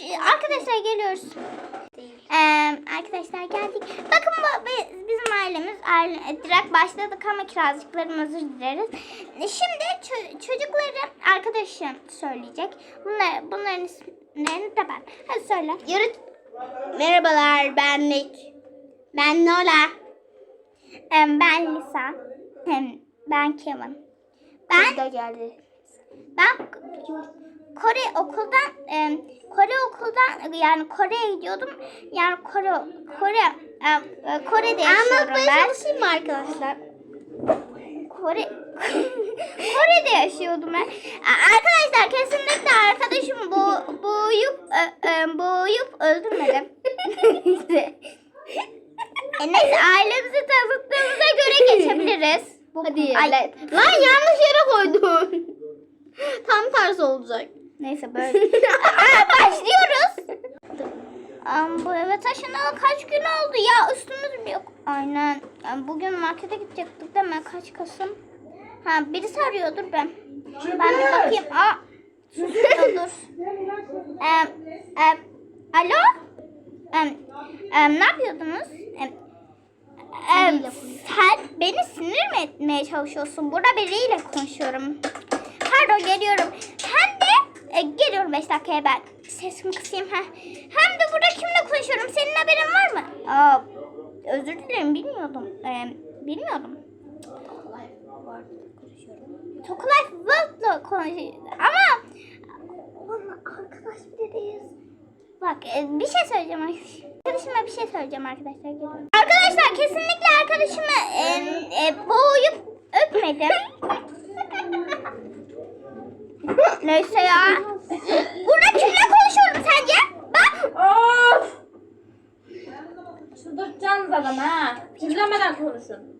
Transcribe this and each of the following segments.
arkadaşlar geliyoruz. Ee, arkadaşlar geldik. Bakın bu bi- bizim ailemiz aile, direkt başladık ama kirazcıklarım özür dileriz. Şimdi ço- çocukların arkadaşım söyleyecek. Bunlar, bunların isimlerini de ben. Hadi söyle. Yürü. Merhabalar ben Nick. Ben Nola. Ee, ben Lisa. Ben Kevin. Ben da geldi. Ben Kore okuldan e, Kore okuldan yani Kore'ye gidiyordum. Yani Kore Kore e, e, Kore'de yaşıyorum Anlatmaya ben. çalışayım mı arkadaşlar? Kore Kore'de yaşıyordum ben. Arkadaşlar kesinlikle arkadaşım bu boğuyup e, e, boğuyup öldürmedim. e, neyse ailemizi tanıttığımıza göre geçebiliriz. Bu- Hadi. Ay, Lan yanlış yere koydun. Tam tersi olacak. Neyse böyle. Aa, başlıyoruz. Am, bu eve taşınalı kaç gün oldu ya üstümüz yok. Aynen. Yani bugün markete gidecektik değil mi? Kaç Kasım? Ha birisi arıyordur ben. Ben bir bakayım. Aa. Dur. Em, em, alo? Em, em, ne yapıyordunuz? Em, em, sen beni sinir mi etmeye çalışıyorsun? Burada biriyle konuşuyorum. Pardon geliyorum. Hem de e, geliyorum 5 dakikaya ben. Sesimi kısayım. ha. Hem de burada kimle konuşuyorum? Senin haberin var mı? Aa, özür dilerim bilmiyordum. Ee, bilmiyordum. Tokulay World'la konuşuyoruz. Ama onunla arkadaş bile değiliz. Bak e, bir şey söyleyeceğim. Arkadaşıma bir şey söyleyeceğim arkadaşlar. Arkadaşlar kesinlikle arkadaşımı e, e, boğuyup öpmedim. Neyse ya. Burada kimle konuşuyorum sence? Bak. Of! Çıldırtacaksınız adamı ha. Dinlemeden konuşun.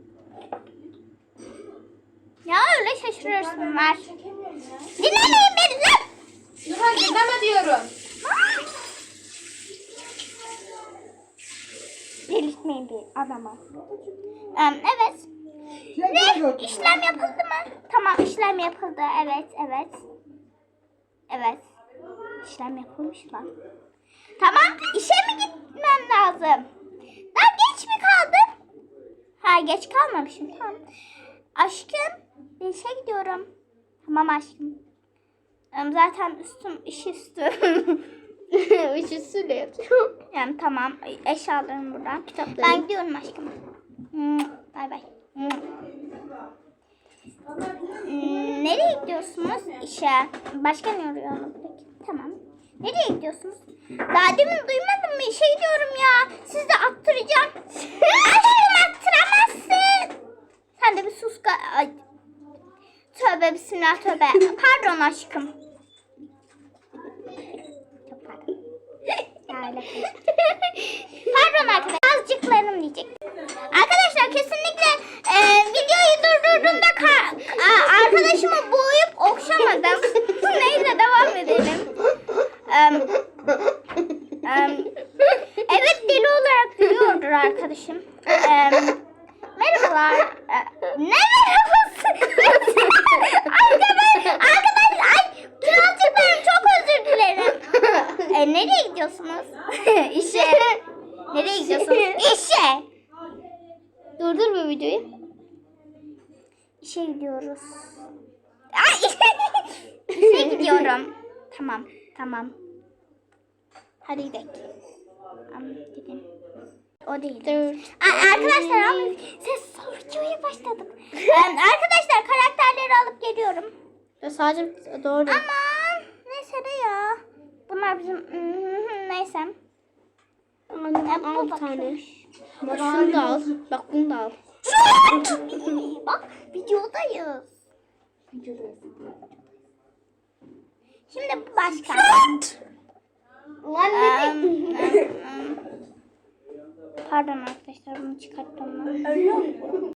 Ya öyle şaşırırsın ver. Dinlemeyin beni lan. Lütfen dinleme diyorum. Delirtmeyin bir adama. Em, evet. Ne? İşlem yapıldı mı? Tamam işlem yapıldı. Evet evet. Evet. İşlem yapılmış lan. Tamam işe mi gitmem lazım? Daha geç mi kaldım? Ha geç kalmamışım tamam. Aşkım ben işe gidiyorum. Tamam aşkım. Zaten üstüm iş üstü. Üçüsüyle yapıyorum. Yani tamam eşyalarım burada. Kitaplarım. Ben gidiyorum aşkım. Bay bay. Nereye gidiyorsunuz? İşe. Başka ne arıyor mu peki? Tamam. Nereye gidiyorsunuz? Daha demin duymadın mı? İşe gidiyorum ya. Sizi de attıracağım. aşkım attıramazsın. Sen de bir sus. Ay. Tövbe bismillah tövbe. Pardon aşkım. Pardon arkadaşlar. Azıcıklarım diyecek. Arkadaşlar kesinlikle e, videoyu durdurduğumda ka- a- arkadaşımı boğup okşamadım. Neyse devam edelim. Em, em, evet deli olarak gülüyordur arkadaşım. Em, merhabalar. E, ne merhabası? arkadaş, arkadaş, ay kralcıklarım çok özür dilerim. E, nereye gidiyorsunuz? İşe. Nereye gidiyorsunuz? İşe. Durdur bu videoyu. İşe gidiyoruz. Ay, işe gidiyorum. Tamam, tamam. Hadi gidelim. Gidelim. O değil. Dur. A- arkadaşlar ama ses videoya başladık. Arkadaşlar karakterleri alıp geliyorum. Ya sadece doğru. Aman neyse de ya. Bunlar bizim neyse. Aman al bir tane. Bak şunu da al. Bak bunu da al. Bak videodayız. Videodayız. Şimdi bu başka. Pardon arkadaşlar bunu çıkarttım ben.